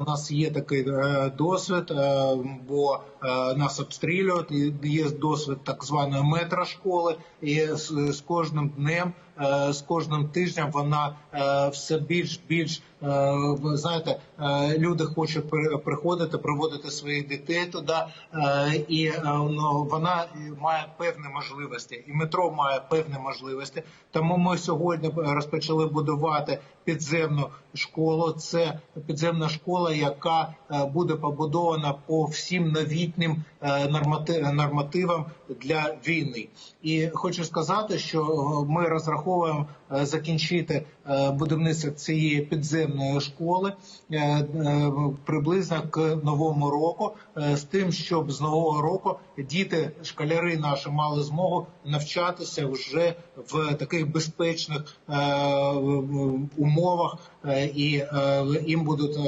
У нас є такий е, досвід, е, бо е, нас обстрілюють. Є досвід так званої метрошколи, і з, кожним днем, з кожним тижнем вона все більш більш знаєте, люди хочуть при- приходити, приводити своїх дітей туди, і ну, вона має певні можливості, і метро має певні можливості. Тому ми сьогодні розпочали будувати підземну школу. Це підземна школа, яка е, буде побудована по всім новітнім е, нормативам для війни. І хочу сказати, що е, ми розраховуємо закінчити будівництво цієї підземної школи приблизно к новому року, з тим, щоб з нового року діти, школяри наші мали змогу навчатися вже в таких безпечних умовах, і їм будуть,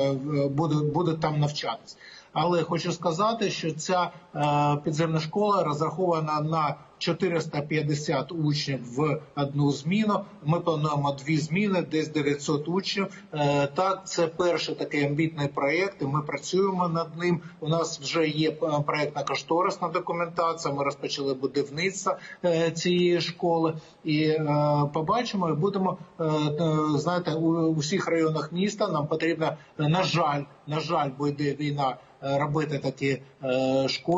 е, будуть, будуть там навчатись. Але хочу сказати, що ця е, підземна школа розрахована на 450 учнів в одну зміну. Ми плануємо дві зміни, десь 900 учнів. Е, Так, це перший такий амбітний проєкт. Ми працюємо над ним. У нас вже є е, проєктна кошторисна документація. Ми розпочали будівництво е, цієї школи і побачимо і будемо знаєте, у всіх районах міста. Нам потрібно на жаль, на жаль, бо йде війна. Робити такі школи.